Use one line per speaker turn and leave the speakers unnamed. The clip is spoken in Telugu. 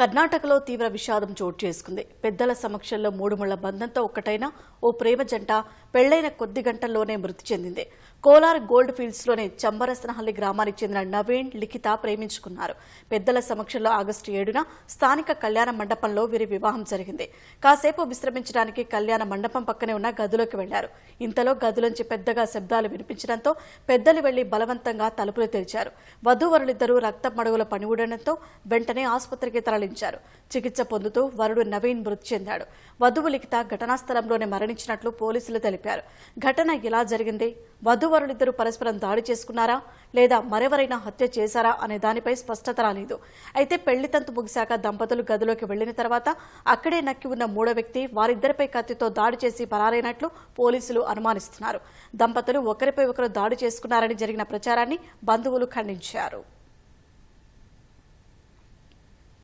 కర్ణాటకలో తీవ్ర విషాదం చోటు చేసుకుంది. పెద్దల సమక్షంలో మూడుముళ్ళ బంధంతో ఒక్కటైన ఓ ప్రేమ జంట పెళ్ళైన కొద్ది గంటల్లోనే మృతి చెందింది. కోలార్ గోల్డ్ ఫీల్డ్స్లోని చంబరసనహల్లి గ్రామానికి చెందిన నవీన్ లిఖిత ప్రేమించుకున్నారు. పెద్దల సమక్షంలో ఆగస్టు ఏడున స్థానిక కళ్యాణ మండపంలో వీరి వివాహం జరిగింది. కాసేపు విశ్రమించడానికి కళ్యాణ మండపం పక్కనే ఉన్న గదిలోకి వెళ్ళారు. ఇంతలో గదిలోంచి పెద్దగా శబ్దాలు వినిపించడంతో పెద్దలు వెళ్ళి బలవంతంగా తలుపులు తెరిచారు. వధూవరులిద్దరూ రక్త మడుగుల పనివుడడంతో వెంటనే ఆసుపత్రికి మరణించారు చికిత్స పొందుతూ వరుడు నవీన్ మృతి చెందాడు. వధువు లిఖిత ఘటనా స్థలంలోనే మరణించినట్లు పోలీసులు తెలిపారు. ఘటన ఎలా జరిగింది? వధువరులిద్దరూ పరస్పరం దాడి చేసుకున్నారా? లేదా మరెవరైనా హత్య చేశారా? అనే దానిపై స్పష్టత రాలేదు. అయితే పెళ్ళి తంతు ముగిశాక దంపతులు గదిలోకి వెళ్ళిన తర్వాత అక్కడే నక్కి ఉన్న మూడో వ్యక్తి వారిద్దరిపై కత్తితో దాడి చేసి పరారైనట్లు పోలీసులు అనుమానిస్తున్నారు. దంపతులు ఒకరిపై ఒకరు దాడి చేసుకున్నారని జరిగిన ప్రచారాన్ని బంధువులు ఖండించారు.